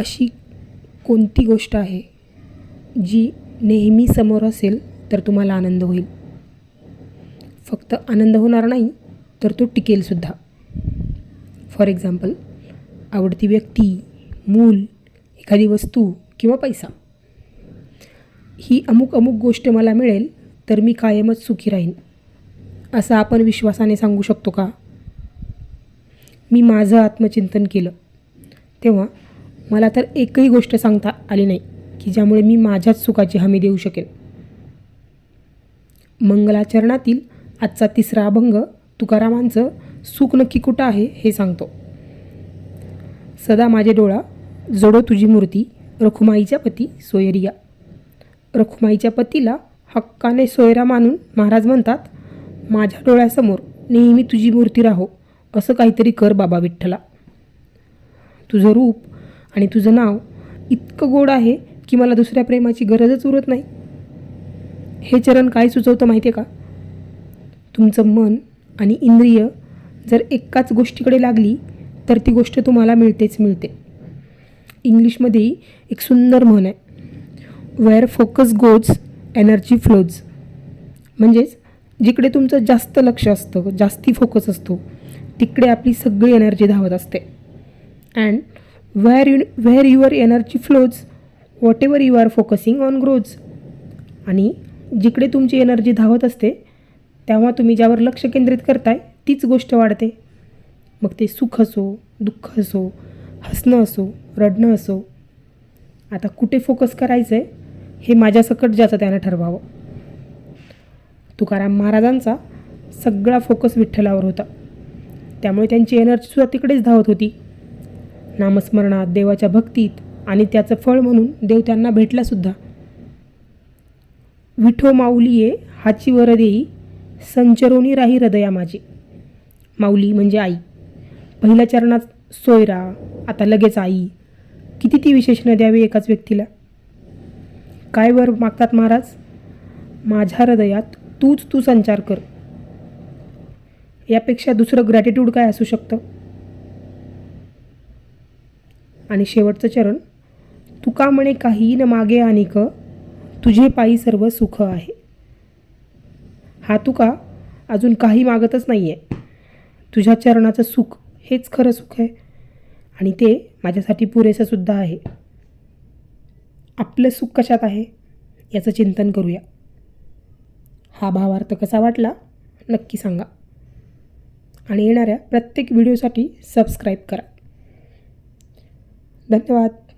अशी कोणती गोष्ट आहे जी नेहमी समोर असेल तर तुम्हाला आनंद होईल? फक्त आनंद होणार नाही तर तो टिकेलसुद्धा फॉर एक्झाम्पल आवडती व्यक्ती मूल एखादी वस्तू किंवा पैसा. ही अमुक अमुक गोष्ट मला मिळेल तर मी कायमच सुखी राहीन. असं आपण विश्वासाने सांगू शकतो का? मी माझं आत्मचिंतन केलं. तेव्हा मला तर एकही गोष्ट सांगता आली नाही की ज्यामुळे मी माझ्याच सुखाची हमी देऊ शकेन. मंगलाचरणातील आजचा तिसरा अभंग तुकारामांचं सुख नक्की कुठं आहे हे सांगतो. सदा माझे डोळा जोडो तुझी मूर्ती रखुमाईच्या पती सोयरिया. रखुमाईच्या पतीला हक्काने सोयरा मानून महाराज म्हणतात माझ्या डोळ्यासमोर नेहमी तुझी मूर्ती राहो असं काहीतरी कर बाबा विठ्ठला. तुझं रूप आणि तुझं नाव इतकं गोड आहे की मला दुसऱ्या प्रेमाची गरजच उरत नाही. हे चरण काय सुचवतं माहिती आहे का? तुमचं मन आणि इंद्रिय जर एकाच गोष्टीकडे लागली तर ती गोष्ट तुम्हाला मिळतेच मिळते. इंग्लिशमध्ये एक सुंदर म्हण आहे. Where focus goes energy flows म्हणजेच जिकडे तुमचं जास्त लक्ष असतं जास्ती फोकस असतो तिकडे आपली सगळी एनर्जी धावत असते. And where you where your energy flows whatever you are focusing on grows आणि जिकडे तुमची एनर्जी धावत असते तेव्हा तुम्ही ज्यावर लक्ष केंद्रित करताय तीच गोष्ट वाढते. मग ते सुख असो दुःख असो हसणं असो रडणं असो आता कुठे फोकस करायचं आहे हे माझ्यासकट ज्याचं त्यानं ठरवावं. तुकाराम महाराजांचा सगळा फोकस विठ्ठलावर होता. त्यामुळे त्यांची एनर्जीसुद्धा तिकडेच धावत होती. नामस्मरणात देवाच्या भक्तीत आणि त्याचं फळ म्हणून देव त्यांना भेटलासुद्धा विठो माऊलीये हाची वर देई संचरोनी राही हृदया माझी. माऊली म्हणजे आई. पहिल्या चरणात सोयरा आता लगेच आई. किती ती विशेषणं द्यावी एकाच व्यक्तीला? काय वर मागतात महाराज? माझ्या हृदयात तूच तू संचार कर. यापेक्षा दुसरं ग्रॅटिट्यूड काय असू शकतं? आणि शेवटचं चरण तुका म्हणे काही न मागे आणिक तुझे पायी सर्व सुख आहे. हा तुका अजून काही मागतच नाही आहे तुझ्या चरणाचं सुख हेच खरं सुख आहे. आणि ते माझ्यासाठी पुरेसंसुद्धा आहे. आपलं सुख कशात आहे याचं चिंतन करूया. हा भावार्थ कसा वाटला नक्की सांगा. आणि येणाऱ्या प्रत्येक व्हिडिओसाठी सबस्क्राईब करा. धन्यवाद.